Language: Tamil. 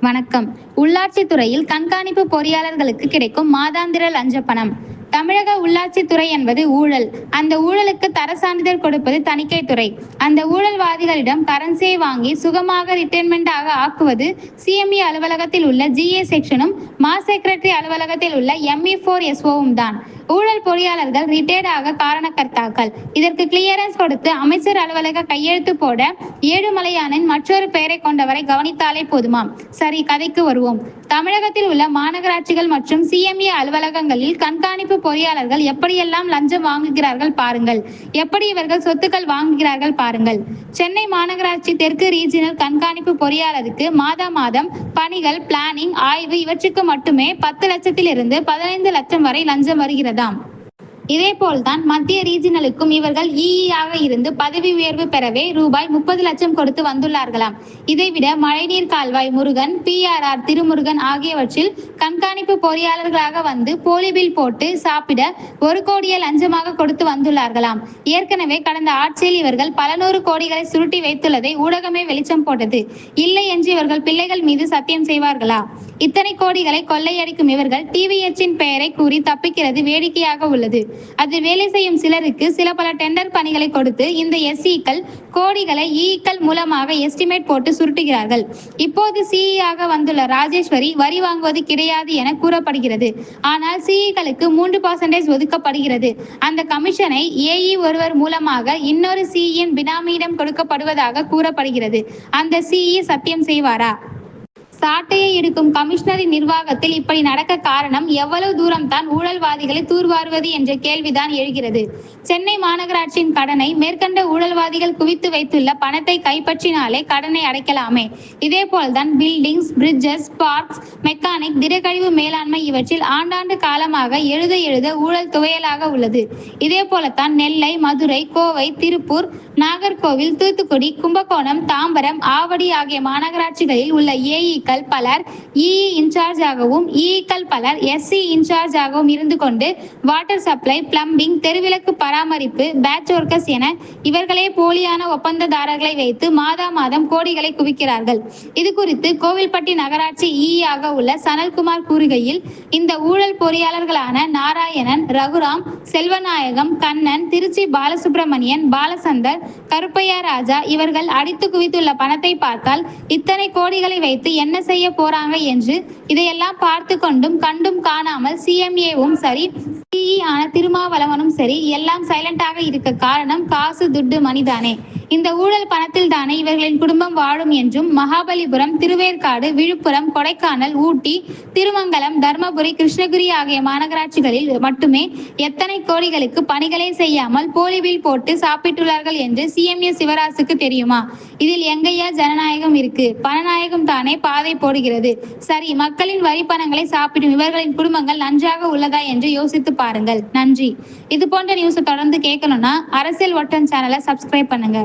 வணக்கம். உள்ளாட்சி துறையில் கண்காணிப்பு பொறியாளர்களுக்கு கிடைக்கும் மாதாந்திர லஞ்ச பணம். தமிழக உள்ளாட்சி துறை என்பது ஊழல். அந்த ஊழலுக்கு தர சான்றிதழ் கொடுப்பது தணிக்கை துறை. அந்த ஊழல்வாதிகளிடம் கரன்சியை வாங்கி சுகமாக ரிட்டைர்மெண்டாக ஆக்குவது சிஎம்இ அலுவலகத்தில் உள்ள ஜிஏ செக்ஷனும் மா செக்ரட்டரி அலுவலகத்தில் உள்ள எம்இ ஃபோர் எஸ்ஓவும் தான். ஊழல் பொறியாளர்கள் ரிட்டையர்ட் ஆக காரணக்கர்த்தாக்கள் இதற்கு கிளியரன்ஸ் கொடுத்து அமைச்சர் அலுவலக கையெழுத்து போட ஏழுமலையானின் மற்றொரு பெயரை கொண்டவரை கவனித்தாலே போதுமாம். சரி கதைக்கு வருவோம். தமிழகத்தில் உள்ள மாநகராட்சிகள் மற்றும் சிஎம்ஏ அலுவலகங்களில் கண்காணிப்பு பொறியாளர்கள் எப்படியெல்லாம் லஞ்சம் வாங்குகிறார்கள் பாருங்கள். எப்படி இவர்கள் சொத்துக்கள் வாங்குகிறார்கள் பாருங்கள். சென்னை மாநகராட்சி தெற்கு ரீஜினல் கண்காணிப்பு பொறியாளருக்கு மாதா மாதம் பணிகள் பிளானிங் ஆய்வு இவற்றுக்கு மட்டுமே பத்து லட்சத்திலிருந்து பதினைந்து லட்சம் வரை லஞ்சம் வருகிறதாம். இதேபோல்தான் மத்திய ரீஜினலுக்கும் இவர்கள் இஇ இருந்து பதவி உயர்வு பெறவே ரூபாய் முப்பது லட்சம் கொடுத்து வந்துள்ளார்களாம். இதைவிட மழைநீர் கால்வாய் முருகன் பிஆர்ஆர் திருமுருகன் ஆகியவற்றில் கண்காணிப்பு பொறியாளர்களாக வந்து போலி பில் போட்டு சாப்பிட ஒரு கோடியை லஞ்சமாக கொடுத்து வந்துள்ளார்களாம். ஏற்கனவே கடந்த ஆட்சியில் இவர்கள் பல நூறு கோடிகளை சுருட்டி வைத்துள்ளதை ஊடகமே வெளிச்சம் போட்டது. இல்லை என்று இவர்கள் பிள்ளைகள் மீது சத்தியம் செய்வார்களா? இத்தனை கோடிகளை கொள்ளையடிக்கும் இவர்கள் டிவிஎச்சின் பெயரை கூறி தப்பிக்கிறது வேடிக்கையாக உள்ளது. அது வேலை செய்யும் சிலருக்கு சில பல டெண்டர் பணிகளை கொடுத்து இந்த எஸ்இக்கள் கோடிகளை e இஇக்கள் மூலமாக எஸ்டிமேட் போட்டு சுருட்டுகிறார்கள். இப்போது சிஇ ஆக வந்துள்ள ராஜேஸ்வரி வரி வாங்குவது கிடையாது என கூறப்படுகிறது. ஆனால் சிஇக்களுக்கு மூன்று பர்சன்டேஜ் ஒதுக்கப்படுகிறது. அந்த கமிஷனை ஏஇ ஒருவர் மூலமாக இன்னொரு சிஇயின் பினாமியிடம் கொடுக்கப்படுவதாக கூறப்படுகிறது. அந்த சிஇ சத்தியம் செய்வாரா? சாட்டையை எடுக்கும் கமிஷனரின் நிர்வாகத்தில் இப்படி நடக்க காரணம் எவ்வளவு தூரம் தான் ஊழல்வாதிகளை தூர்வாருவது என்ற கேள்விதான் எழுகிறது. சென்னை மாநகராட்சியின் கடனை மேற்கண்ட ஊழல்வாதிகள் குவித்து வைத்துள்ள பணத்தை கைப்பற்றினாலே கடனை அடைக்கலாமே. இதே போல்தான் பில்டிங்ஸ் பிரிட்ஜஸ் பார்க்ஸ் மெக்கானிக் திடக்கழிவு மேலாண்மை இவற்றில் ஆண்டாண்டு காலமாக எழுத எழுத ஊழல் துவையலாக உள்ளது. இதே போலத்தான் நெல்லை மதுரை கோவை திருப்பூர் நாகர்கோவில் தூத்துக்குடி கும்பகோணம் தாம்பரம் ஆவடி ஆகிய மாநகராட்சிகளில் உள்ள ஏஇக்கள் பலர் e இஇ இன்சார்ஜாகவும் இஇக்கள் பலர் எஸ்சி இன்சார்ஜாகவும் இருந்து கொண்டு வாட்டர் சப்ளை பிளம்பிங் தெருவிளக்கு பராமரிப்பு பேட்ச் ஒர்க்கர்ஸ் என இவர்களே போலியான ஒப்பந்ததாரர்களை வைத்து மாதா மாதம் கோடிகளை குவிக்கிறார்கள். இது குறித்து கோவில்பட்டி நகராட்சி இஇ ஆக உள்ள சனல்குமார் கூறுகையில் இந்த ஊழல் பொறியாளர்களான நாராயணன் ரகுராம் செல்வநாயகம் கண்ணன் திருச்சி பாலசுப்ரமணியன் பாலசந்தர் கருப்பையா ராஜா இவர்கள் அடித்து குவித்துள்ள பணத்தை பார்த்தால் இத்தனை கோடிகளை வைத்து என்ன செய்ய போறாங்க என்று இதையெல்லாம் பார்த்து கொண்டும் கண்டும் காணாமல் சிஎம்ஏவும் சரி சிஇ ஆன திருமாவளவனும் சரி எல்லாம் சைலண்டாக இருக்க காரணம் காசு துட்டு மணிதானே இந்த ஊழல் பணத்தில் தானே இவர்களின் குடும்பம் வாழும் என்றும் மகாபலிபுரம் திருவேற்காடு விழுப்புரம் கொடைக்கானல் ஊட்டி திருமங்கலம் தர்மபுரி கிருஷ்ணகிரி ஆகிய மாநகராட்சிகளில் மட்டுமே எத்தனை கோடிகளுக்கு பணிகளை செய்யாமல் போலி பில் போட்டு சாப்பிட்டுள்ளார்கள் என்று சிஎம்ஏ சிவராசுக்கு தெரியுமா? இதில் எங்கையா ஜனநாயகம் இருக்கு? பணநாயகம் தானே பாதை போடுகிறது. சரி மக்களின் வரி பணங்களை சாப்பிடும் இவர்களின் குடும்பங்கள் நன்றாக உள்ளதா என்று யோசித்து பாருங்கள். நன்றி. இது போன்ற நியூஸை தொடர்ந்து கேட்கணும்னா அரசியல் ஒட்டன் சேனலை சப்ஸ்கிரைப் பண்ணுங்க.